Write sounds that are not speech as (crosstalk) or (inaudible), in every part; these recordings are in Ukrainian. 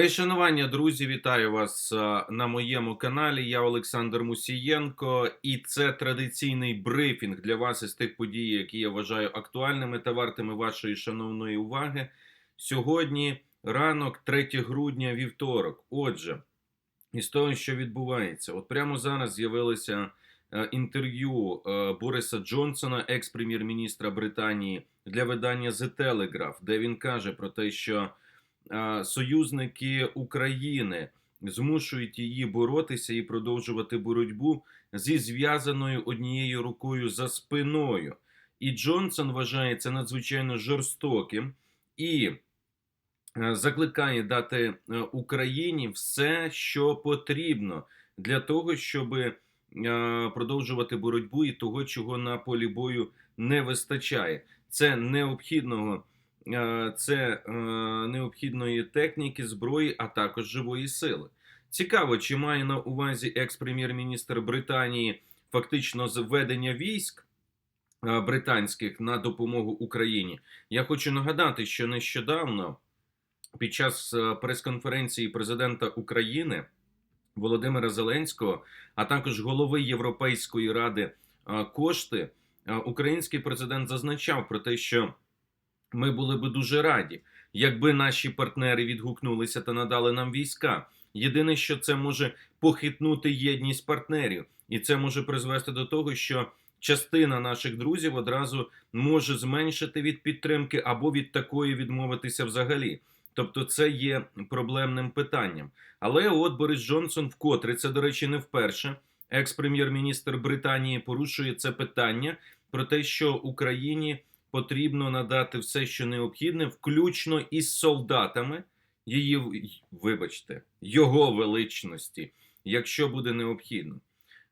Та й шанування, друзі, вітаю вас е, на моєму каналі. Я Олександр Мусієнко, і це традиційний брифінг для вас із тих подій, які я вважаю актуальними та вартими вашої шановної уваги. Сьогодні ранок, 3 грудня, вівторок. Отже, із того, що відбувається, от прямо зараз з'явилося е, інтерв'ю е, Бориса Джонсона, екс-прем'єр-міністра Британії, для видання The Telegraph, де він каже про те, що союзники України змушують її боротися і продовжувати боротьбу зі зв'язаною однією рукою за спиною. І Джонсон вважає це надзвичайно жорстоким і е, закликає дати е, Україні все, що потрібно для того, щоб е, продовжувати боротьбу і того, чого на полі бою не вистачає. Це необхідного е, це е, необхідної техніки, зброї, а також живої сили. Цікаво, чи має на увазі екс-прем'єр-міністр Британії фактично зведення військ е, британських на допомогу Україні. Я хочу нагадати, що нещодавно під час е, прес-конференції президента України Володимира Зеленського, а також голови Європейської ради е, кошти, е, український президент зазначав про те, що ми були би дуже раді, якби наші партнери відгукнулися та надали нам війська. Єдине, що це може похитнути єдність партнерів, і це може призвести до того, що частина наших друзів одразу може зменшити від підтримки або від такої відмовитися взагалі. Тобто, це є проблемним питанням. Але от Борис Джонсон, вкотре це, до речі, не вперше. Екс-прем'єр-міністр Британії порушує це питання про те, що Україні потрібно надати все, що необхідне, включно із солдатами її, вибачте, його величності, якщо буде необхідно.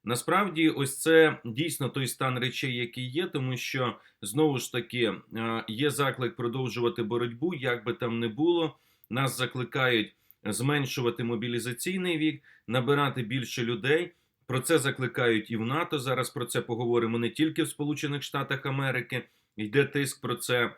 Насправді, ось це дійсно той стан речей, який є, тому що знову ж таки е, є заклик продовжувати боротьбу, як би там не було. Нас закликають зменшувати мобілізаційний вік, набирати більше людей. Про це закликають і в НАТО. Зараз про це поговоримо не тільки в Сполучених Штатах Америки. Йде тиск про це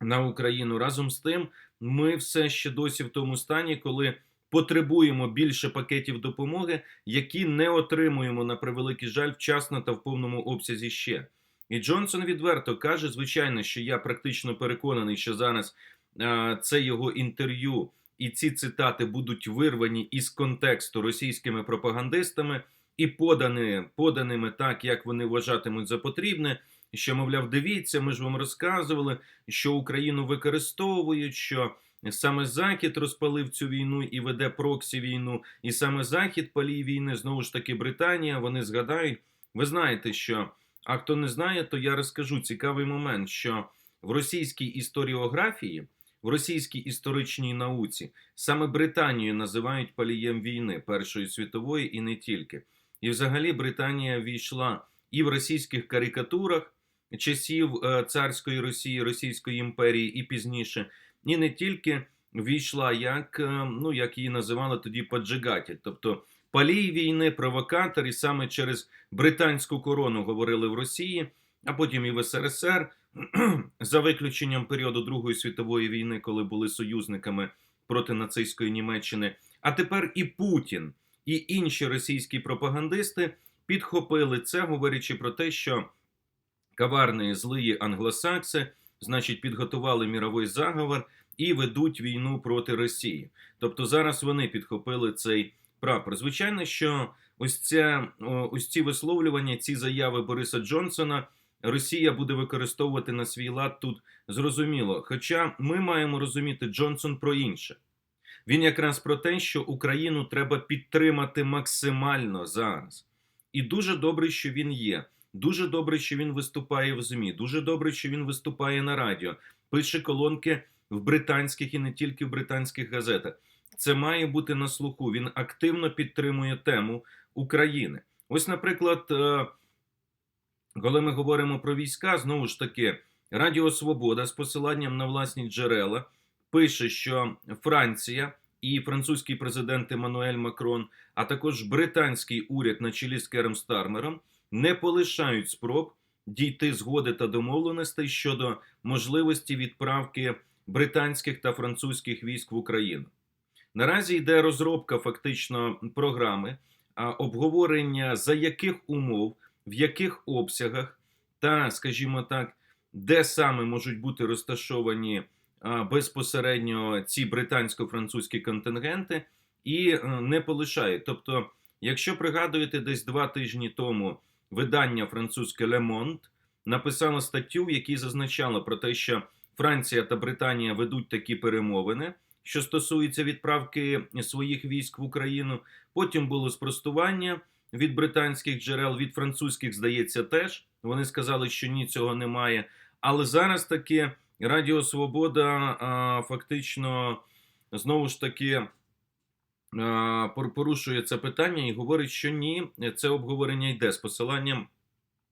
на Україну. Разом з тим, ми все ще досі в тому стані, коли потребуємо більше пакетів допомоги, які не отримуємо на превеликий жаль вчасно та в повному обсязі ще. І Джонсон відверто каже, звичайно, що я практично переконаний, що зараз а, це його інтерв'ю і ці цитати будуть вирвані із контексту російськими пропагандистами і подані, поданими так, як вони вважатимуть за потрібне. Що, мовляв, дивіться, ми ж вам розказували, що Україну використовують, що саме Захід розпалив цю війну і веде проксі війну, і саме Захід палій війни, знову ж таки, Британія. Вони згадають. Ви знаєте, що а хто не знає, то я розкажу цікавий момент, що в російській історіографії, в російській історичній науці саме Британію називають палієм війни Першої світової і не тільки. І, взагалі, Британія війшла і в російських карикатурах часів е, царської Росії, Російської імперії і пізніше, і не тільки війшла, як е, ну як її називали тоді поджигатель, тобто палій війни, провокатор, і саме через британську корону говорили в Росії, а потім і в СРСР, (clears throat) за виключенням періоду Другої світової війни, коли були союзниками проти нацистської Німеччини. А тепер і Путін, і інші російські пропагандисти підхопили це, говорячи про те, що коварні злії англосакси, значить, підготували міровий заговор і ведуть війну проти Росії. Тобто зараз вони підхопили цей прапор. Звичайно, що ось ця ось ці висловлювання, ці заяви Бориса Джонсона. Росія буде використовувати на свій лад тут зрозуміло. Хоча ми маємо розуміти Джонсон про інше. Він якраз про те, що Україну треба підтримати максимально зараз. І дуже добре, що він є. Дуже добре, що він виступає в ЗМІ. Дуже добре, що він виступає на радіо, пише колонки в британських і не тільки в британських газетах. Це має бути на слуху. Він активно підтримує тему України. Ось, наприклад, е, коли ми говоримо про війська, знову ж таки, Радіо Свобода з посиланням на власні джерела пише, що Франція і французький президент Еммануель Макрон, а також британський уряд на чолі з Кером Стармером не полишають спроб дійти згоди та домовленостей щодо можливості відправки британських та французьких військ в Україну. Наразі йде розробка фактично програми, обговорення за яких умов, в яких обсягах та, скажімо так, де саме можуть бути розташовані безпосередньо ці британсько-французькі контингенти, і е, не полишають. Тобто, якщо пригадуєте, десь два тижні тому видання французьке Le Monde написало статтю, в якій зазначало про те, що Франція та Британія ведуть такі перемовини, що стосується відправки своїх військ в Україну. Потім було спростування від британських джерел, від французьких, здається, теж вони сказали, що ні, цього немає. Але зараз таки Радіо Свобода а, фактично знову ж таки порушує це питання і говорить, що ні, це обговорення йде з посиланням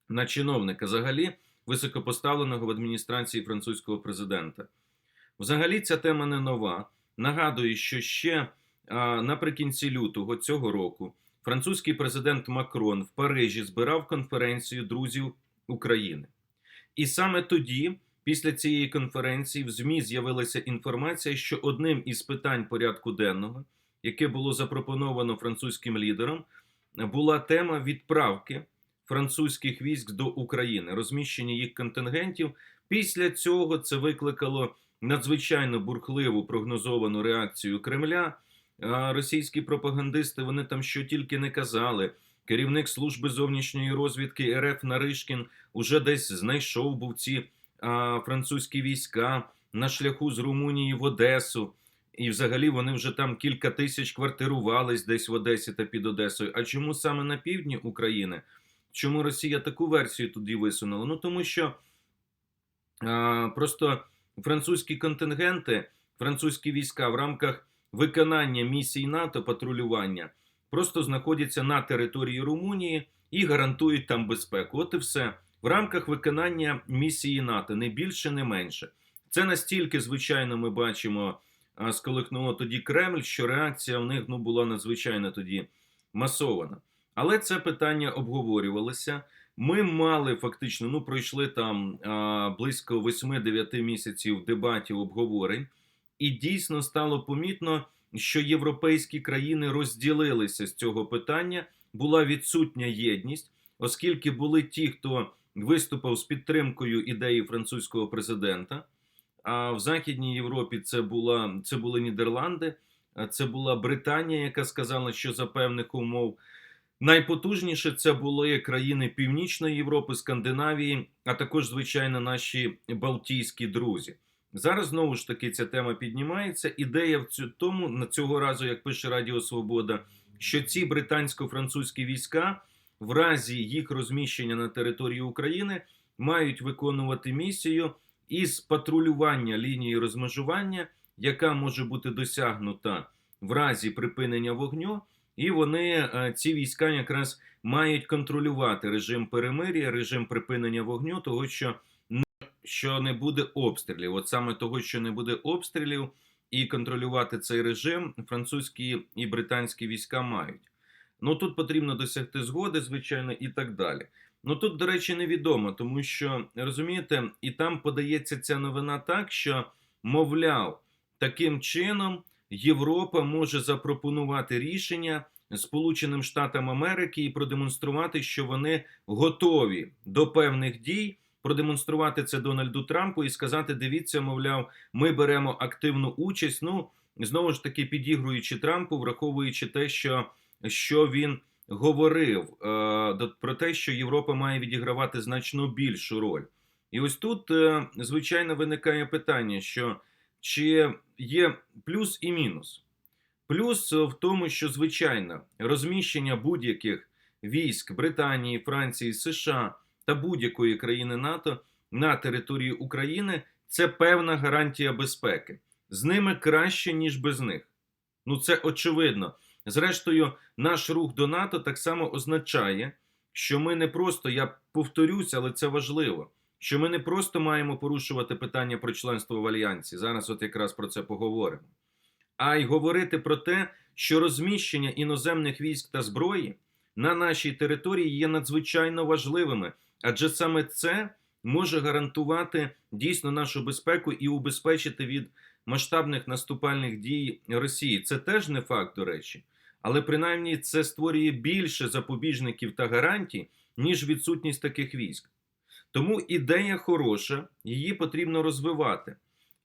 на чиновника, взагалі високопоставленого в адміністрації французького президента. Взагалі, ця тема не нова. Нагадую, що ще наприкінці лютого цього року французький президент Макрон в Парижі збирав конференцію друзів України. І саме тоді, після цієї конференції, в ЗМІ з'явилася інформація, що одним із питань порядку денного, яке було запропоновано французьким лідером, була тема відправки французьких військ до України, розміщення їх контингентів. Після цього це викликало надзвичайно бурхливу прогнозовану реакцію Кремля. Російські пропагандисти вони там що тільки не казали. Керівник служби зовнішньої розвідки РФ Наришкін уже десь знайшов був ці а, французькі війська на шляху з Румунії в Одесу. І взагалі вони вже там кілька тисяч квартирувались десь в Одесі та під Одесою. А чому саме на півдні України? Чому Росія таку версію туди висунула? Ну тому що а, просто французькі контингенти, французькі війська в рамках виконання місій НАТО патрулювання просто знаходяться на території Румунії і гарантують там безпеку. От і все в рамках виконання місії НАТО, не більше, не менше. Це настільки, звичайно, ми бачимо, сколихнуло тоді Кремль, що реакція в них ну, була надзвичайно тоді масована. Але це питання обговорювалося. Ми мали фактично, ну пройшли там а, близько 8-9 місяців дебатів обговорень, і дійсно стало помітно, що європейські країни розділилися з цього питання. Була відсутня єдність, оскільки були ті, хто виступав з підтримкою ідеї французького президента. А в Західній Європі це була це були Нідерланди, це була Британія, яка сказала, що за певних умов найпотужніше це були країни Північної Європи, Скандинавії, а також, звичайно, наші Балтійські друзі. Зараз знову ж таки ця тема піднімається. Ідея в тому на цього разу, як пише Радіо Свобода, що ці британсько-французькі війська в разі їх розміщення на території України мають виконувати місію із патрулювання лінії розмежування, яка може бути досягнута в разі припинення вогню, і вони е, ці війська якраз мають контролювати режим перемир'я, режим припинення вогню, того що не, що не буде обстрілів. От саме того, що не буде обстрілів, і контролювати цей режим французькі і британські війська мають. Ну тут потрібно досягти згоди, звичайно, і так далі. Ну тут, до речі, невідомо, тому що розумієте, і там подається ця новина так, що мовляв, таким чином Європа може запропонувати рішення Сполученим Штатам Америки і продемонструвати, що вони готові до певних дій, продемонструвати це Дональду Трампу і сказати: дивіться, мовляв, ми беремо активну участь. Ну знову ж таки підігруючи Трампу, враховуючи те, що, що він говорив е, про те, що Європа має відігравати значно більшу роль. І ось тут, е, звичайно, виникає питання, що чи є плюс і мінус. Плюс в тому, що звичайно розміщення будь-яких військ Британії, Франції, США та будь-якої країни НАТО на території України це певна гарантія безпеки. З ними краще, ніж без них. Ну це очевидно. Зрештою, наш рух до НАТО так само означає, що ми не просто, я повторюся, але це важливо, що ми не просто маємо порушувати питання про членство в альянсі. Зараз, от якраз про це поговоримо а й говорити про те, що розміщення іноземних військ та зброї на нашій території є надзвичайно важливими, адже саме це може гарантувати дійсно нашу безпеку і убезпечити від масштабних наступальних дій Росії. Це теж не факт, до речі, але принаймні це створює більше запобіжників та гарантій, ніж відсутність таких військ. Тому ідея хороша, її потрібно розвивати.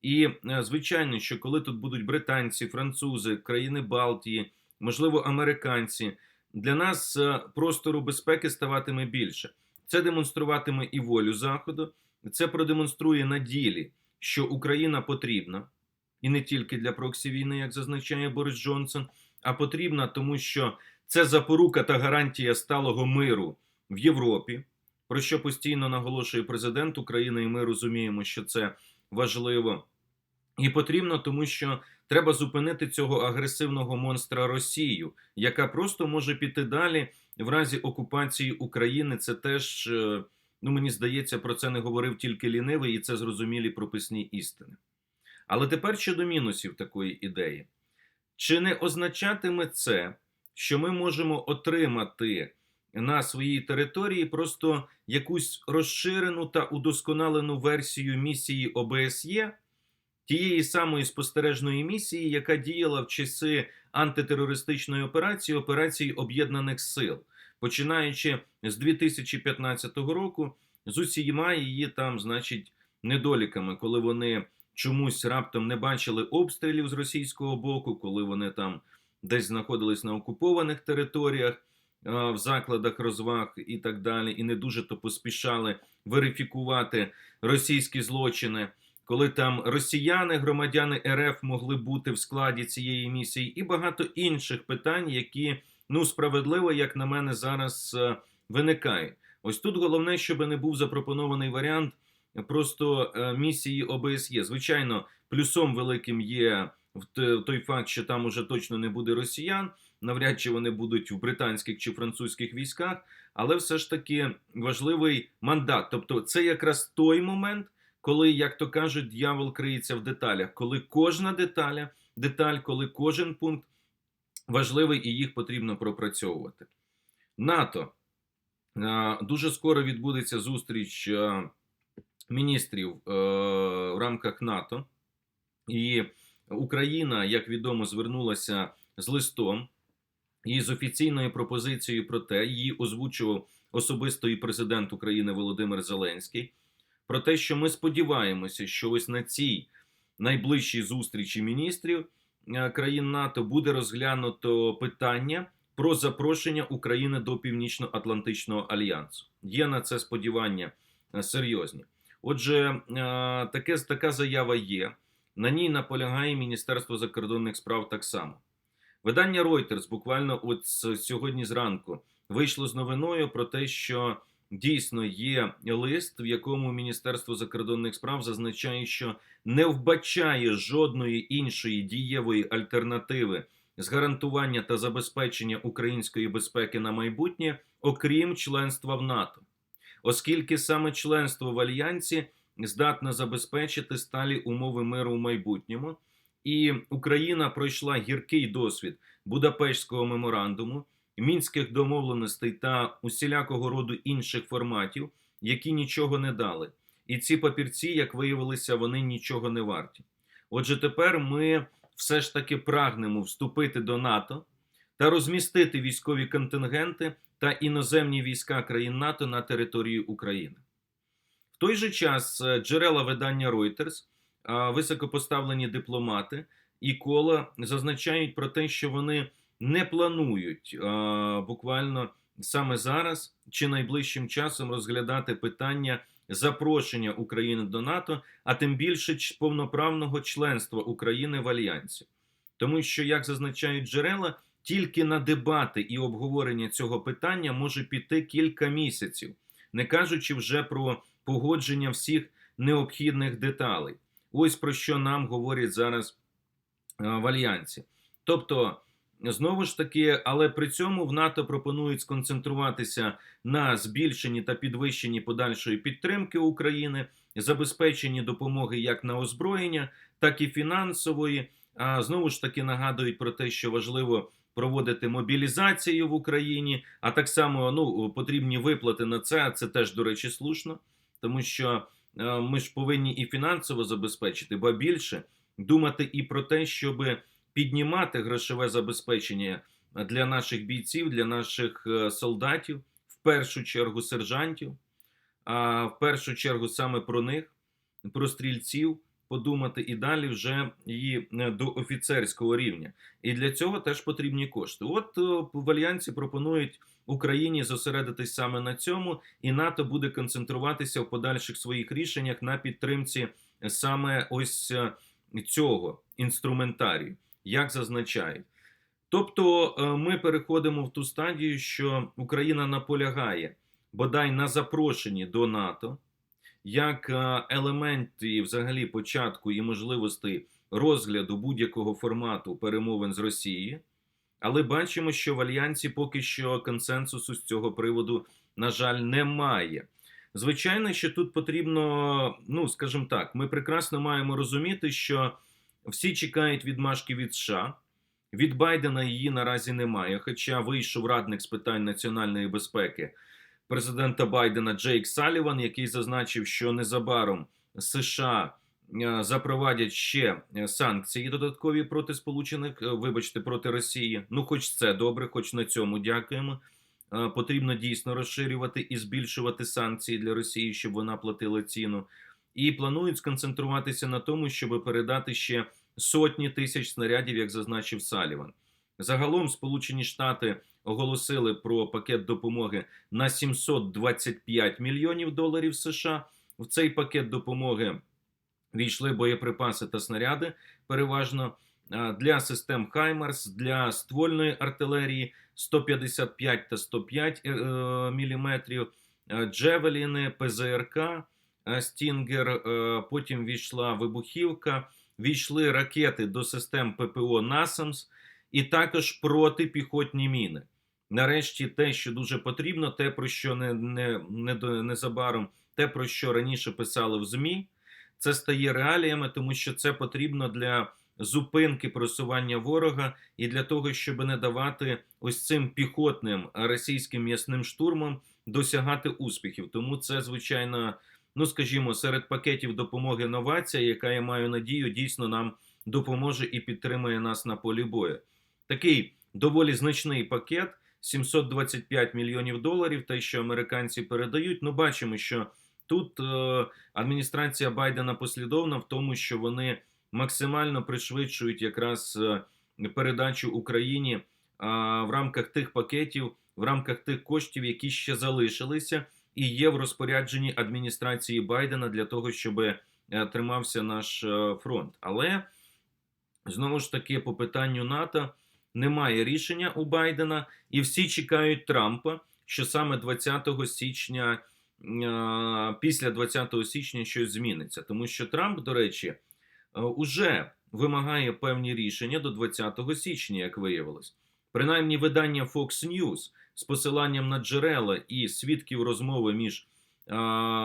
І е, звичайно, що коли тут будуть британці, французи, країни Балтії, можливо, американці, для нас е, простору безпеки ставатиме більше. Це демонструватиме і волю Заходу, це продемонструє на ділі, що Україна потрібна, і не тільки для проксі війни, як зазначає Борис Джонсон, а потрібна, тому що це запорука та гарантія сталого миру в Європі, про що постійно наголошує президент України, і ми розуміємо, що це важливо. І потрібно, тому що треба зупинити цього агресивного монстра Росію, яка просто може піти далі в разі окупації України. Це теж, е, ну мені здається, про це не говорив тільки лінивий, і це зрозумілі прописні істини. Але тепер щодо мінусів такої ідеї. Чи не означатиме це, що ми можемо отримати на своїй території просто якусь розширену та удосконалену версію місії ОБСЄ, тієї самої спостережної місії, яка діяла в часи антитерористичної операції операції Об'єднаних Сил, починаючи з 2015 року, з усіма її там, значить, недоліками, коли вони чомусь раптом не бачили обстрілів з російського боку, коли вони там десь знаходились на окупованих територіях. е, В закладах розваг і так далі, і не дуже то поспішали верифікувати російські злочини, коли там росіяни, громадяни РФ могли бути в складі цієї місії, і багато інших питань, які ну справедливо, як на мене, зараз е, виникають. Ось тут головне, щоб не був запропонований варіант просто е, місії ОБСЄ. Звичайно, плюсом великим є той факт, що там уже точно не буде росіян. Навряд чи вони будуть в британських чи французьких військах, але все ж таки важливий мандат. Тобто, це якраз той момент, коли, як то кажуть, дьявол криється в деталях, коли кожна деталя, деталь, коли кожен пункт важливий і їх потрібно пропрацьовувати. НАТО Е, дуже скоро відбудеться зустріч е, міністрів е, в рамках НАТО, і Україна, як відомо, звернулася з листом і з офіційною пропозицією про те, її озвучував особисто і президент України Володимир Зеленський. Про те, що ми сподіваємося, що ось на цій найближчій зустрічі міністрів е, країн НАТО буде розглянуто питання про запрошення України до Північно-Атлантичного альянсу. Є на це сподівання е, серйозні. Отже, е, таке, така заява є. На ній наполягає Міністерство закордонних справ так само. Видання Reuters буквально от сьогодні зранку вийшло з новиною про те, що дійсно є лист, в якому Міністерство закордонних справ зазначає, що не вбачає жодної іншої дієвої альтернативи з гарантування та забезпечення української безпеки на майбутнє, окрім членства в НАТО, оскільки саме членство в альянсі здатне забезпечити сталі умови миру в майбутньому, і Україна пройшла гіркий досвід Будапештського меморандуму, мінських домовленостей та усілякого роду інших форматів, які нічого не дали. І ці папірці, як виявилося, вони нічого не варті. Отже, тепер ми все ж таки прагнемо вступити до НАТО та розмістити військові контингенти та іноземні війська країн НАТО на території України. В той же час е, джерела видання Reuters, високопоставлені дипломати і кола зазначають про те, що вони не планують буквально саме зараз чи найближчим часом розглядати питання запрошення України до НАТО, а тим більше повноправного членства України в альянсі. Тому що, як зазначають джерела, тільки на дебати і обговорення цього питання може піти кілька місяців, не кажучи вже про погодження всіх необхідних деталей. Ось про що нам говорять зараз е, в альянсі. Тобто, знову ж таки, але при цьому в НАТО пропонують сконцентруватися на збільшенні та підвищенні подальшої підтримки України, забезпеченні допомоги як на озброєння, так і фінансової. А знову ж таки нагадують про те, що важливо проводити мобілізацію в Україні, а так само ну потрібні виплати на це. Це теж до речі слушно, тому що е, ми ж повинні і фінансово забезпечити, ба більше думати і про те, щоб піднімати грошове забезпечення для наших бійців, для наших е, солдатів, в першу чергу сержантів, а в першу чергу саме про них, про стрільців, подумати і далі вже і е, до офіцерського рівня. І для цього теж потрібні кошти. От е, в Альянсі пропонують Україні зосередитись саме на цьому, і НАТО буде концентруватися в подальших своїх рішеннях на підтримці саме ось е, цього інструментарію, як зазначають. Тобто ми переходимо в ту стадію, що Україна наполягає бодай на запрошенні до НАТО як е, елементи взагалі початку і можливостей розгляду будь-якого формату перемовин з Росією. Але бачимо, що в альянсі поки що консенсусу з цього приводу, на жаль, немає. Звичайно, що тут потрібно, ну скажімо так, ми прекрасно маємо розуміти, що всі чекають відмашки від США. Від Байдена її наразі немає. Хоча вийшов радник з питань національної безпеки президента Байдена Джейк Саліван, який зазначив, що незабаром США е, запровадять ще е, санкції додаткові проти Сполучених, е, вибачте, проти Росії. Ну, хоч це добре, хоч на цьому дякуємо. Потрібно дійсно розширювати і збільшувати санкції для Росії, щоб вона платила ціну. І планують сконцентруватися на тому, щоб передати ще сотні тисяч снарядів, як зазначив Саліван. Загалом Сполучені Штати оголосили про пакет допомоги на 725 мільйонів доларів США. В цей пакет допомоги війшли боєприпаси та снаряди, переважно для систем Хаймарс, для ствольної артилерії 155 та 105 е, міліметрів, е, Джевеліни, ПЗРК, Стінгер. е, Потім війшла вибухівка, війшли ракети до систем ППО НАСАМС і також протипіхотні міни. Нарешті, те, що дуже потрібно, те, про що не, не, не незабаром, те, про що раніше писали в ЗМІ, це стає реаліями, тому що це потрібно для зупинки просування ворога і для того, щоб не давати ось цим піхотним російським м'ясним штурмам досягати успіхів. Тому це, звичайно, ну скажімо, серед пакетів допомоги новація, яка я маю надію, дійсно нам допоможе і підтримує нас на полі бою. Такий доволі значний пакет. 725 мільйонів доларів, те, що американці передають. Ну, бачимо, що тут е, адміністрація Байдена послідовна в тому, що вони максимально пришвидшують якраз е, передачу Україні е, в рамках тих пакетів, в рамках тих коштів, які ще залишилися, і є в розпорядженні адміністрації Байдена для того, щоб е, тримався наш е, фронт. Але знову ж таки, по питанню НАТО немає рішення у Байдена, і всі чекають Трампа, що саме 20 січня, е, після 20 січня щось зміниться. Тому що Трамп, до речі, е, уже вимагає певні рішення до 20 січня, як виявилось. Принаймні, видання Fox News з посиланням на джерела і свідків розмови між е,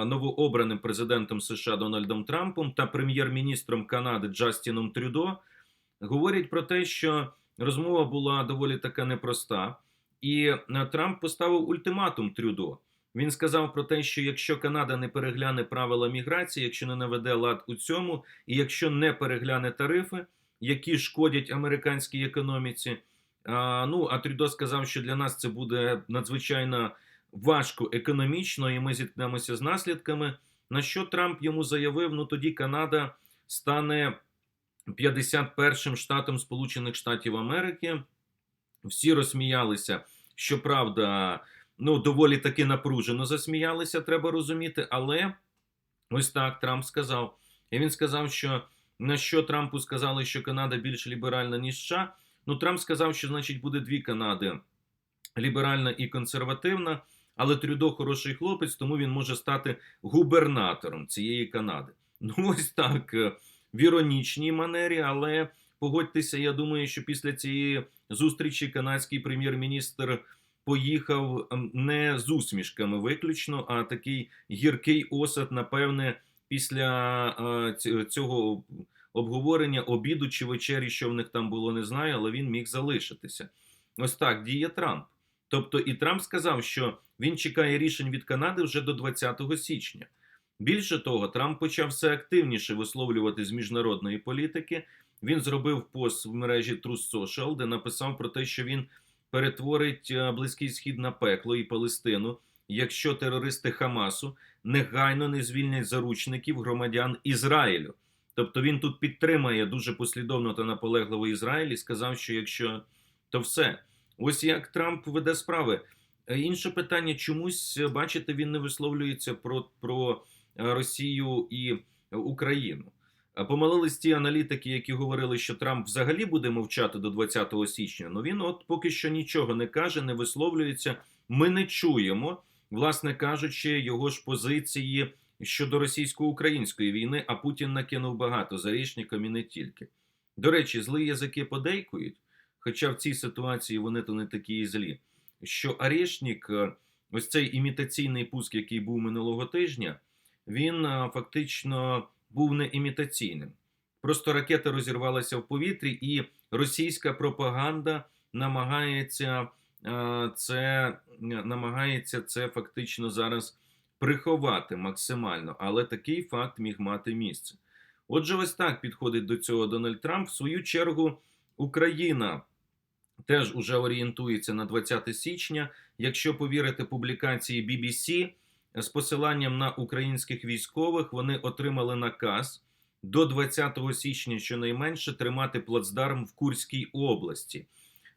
новообраним президентом США Дональдом Трампом та прем'єр-міністром Канади Джастіном Трюдо говорять про те, що розмова була доволі така непроста, і е, Трамп поставив ультиматум Трюдо. Він сказав про те, що якщо Канада не перегляне правила міграції, якщо не наведе лад у цьому, і якщо не перегляне тарифи, які шкодять американській економіці. А, ну а Трюдо сказав, що для нас це буде надзвичайно важко економічно, і ми зіткнемося з наслідками. На що Трамп йому заявив: ну тоді Канада стане 51-м штатом Сполучених Штатів Америки. Всі розсміялися. Щоправда, ну доволі таки напружено засміялися, треба розуміти. Але ось так Трамп сказав. І він сказав, що на що Трампу сказали, що Канада більш ліберальна, ніж США. Ну, Трамп сказав, що значить буде дві Канади: ліберальна і консервативна. Але Трюдо хороший хлопець, тому він може стати губернатором цієї Канади. Ну, ось так е, в іронічній манері, але погодьтеся, я думаю, що після цієї зустрічі канадський прем'єр-міністр поїхав ем, не з усмішками виключно, а такий гіркий осад, напевне, після е, цього обговорення обіду чи вечері, що в них там було, не знаю, але він міг залишитися. Ось так діє Трамп. Тобто, і Трамп сказав, що він чекає рішень від Канади вже до 20 січня. Більше того, Трамп почав все активніше висловлювати з міжнародної політики. Він зробив пост в мережі Truth Social, де написав про те, що він перетворить е, Близький Схід на пекло і Палестину, якщо терористи Хамасу негайно не звільнять заручників громадян Ізраїлю. Тобто він тут підтримає дуже послідовно та наполегливо Ізраїль і сказав, що якщо то все, ось як Трамп веде справи. Е, Інше питання, чомусь е, бачите, він не висловлюється про, про Росію і е, Україну. А Помилились ті аналітики, які говорили, що Трамп взагалі буде мовчати до 20 січня. Ну він от поки що нічого не каже, не висловлюється. Ми не чуємо, власне кажучи, його ж позиції щодо російсько-української війни. А Путін накинув багато зарічникам і не тільки. До речі, злі язики подейкують, хоча в цій ситуації вони то не такі і злі. Що Арешнік, е, ось цей імітаційний пуск, який був минулого тижня, він е, фактично був не імітаційним. Просто ракета розірвалася в повітрі, і російська пропаганда намагається е, це, намагається це фактично зараз приховати максимально, але такий факт міг мати місце. Отже, ось так підходить до цього Дональд Трамп. В свою чергу, Україна теж уже орієнтується на 20 січня. Якщо повірити публікації BBC, з посиланням на українських військових вони отримали наказ до 20 січня щонайменше тримати плацдарм в Курській області,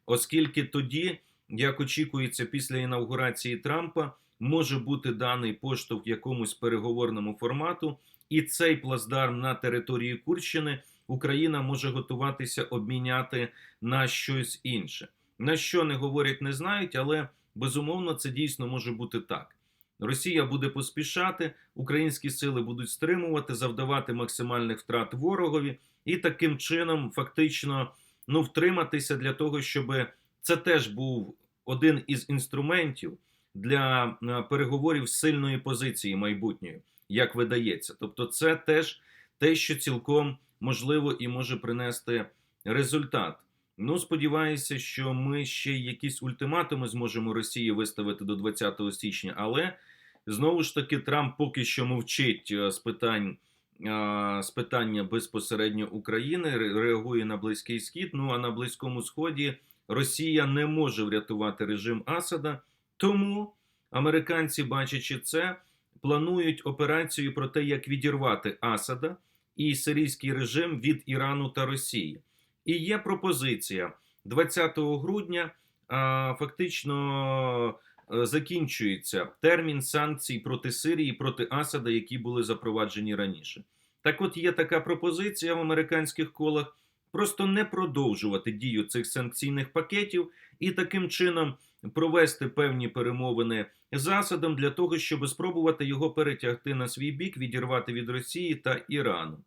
оскільки тоді, як очікується після інаугурації Трампа, може бути даний поштовх якомусь переговорному формату, і цей плацдарм на території Курщини Україна може готуватися обміняти на щось інше. На що не говорять, не знають, але безумовно це дійсно може бути так. Росія буде поспішати, українські сили будуть стримувати, завдавати максимальних втрат ворогові, і таким чином фактично ну, втриматися для того, щоб це теж був один із інструментів для е, переговорів сильної позиції майбутньої, як видається. Тобто, це теж те, що цілком можливо і може принести результат. Ну, сподіваюся, що ми ще якісь ультиматуми зможемо Росії виставити до 20 січня, але знову ж таки Трамп поки що мовчить е, з питань. е, З питання безпосередньо України реагує на Близький Схід. Ну а на Близькому Сході Росія не може врятувати режим Асада. Тому американці, бачачи це, планують операцію про те, як відірвати Асада і сирійський режим від Ірану та Росії. І є пропозиція 20 грудня. Фактично закінчується термін санкцій проти Сирії, проти Асада, які були запроваджені раніше. Так, от є така пропозиція в американських колах просто не продовжувати дію цих санкційних пакетів і таким чином провести певні перемовини з Асадом для того, щоб спробувати його перетягти на свій бік, відірвати від Росії та Ірану.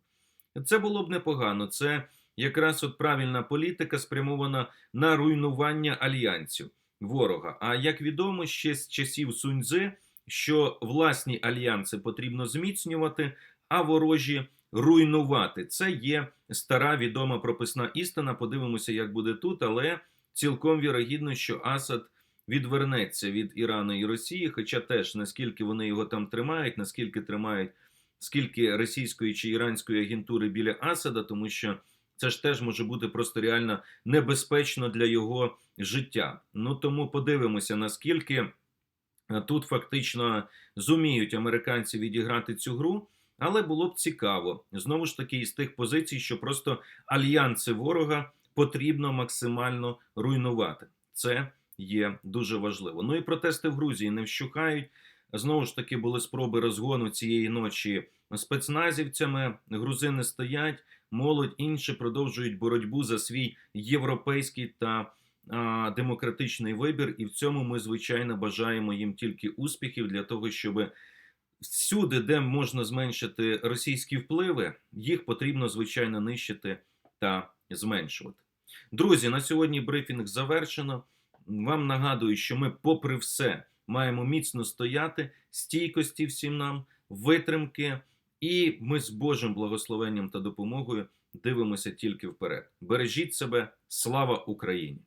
Це було б непогано. Це якраз от правильна політика спрямована на руйнування альянсів ворога. А як відомо, ще з часів Суньцзи, що власні альянси потрібно зміцнювати, а ворожі руйнувати. Це є стара відома прописна істина. Подивимося, як буде тут, але цілком вірогідно, що Асад відвернеться від Ірану і Росії, хоча теж наскільки вони його там тримають, наскільки тримають скільки російської чи іранської агентури біля Асада, тому що це ж теж може бути просто реально небезпечно для його життя. Ну тому подивимося, наскільки е, тут фактично зуміють американці відіграти цю гру. Але було б цікаво знову ж таки із тих позицій, що просто альянси ворога потрібно максимально руйнувати. Це є дуже важливо. Ну і протести в Грузії не вщухають. Знову ж таки були спроби розгону цієї ночі спецназівцями. Грузини стоять, молодь інші продовжують боротьбу за свій європейський та а, демократичний вибір. І в цьому ми звичайно бажаємо їм тільки успіхів для того, щоб всюди, де можна зменшити російські впливи, їх потрібно звичайно нищити та зменшувати. Друзі, на сьогодні брифінг завершено. Вам нагадую, що ми, попри все, маємо міцно стояти, стійкості всім нам, витримки, і ми з Божим благословенням та допомогою дивимося тільки вперед. Бережіть себе, слава Україні!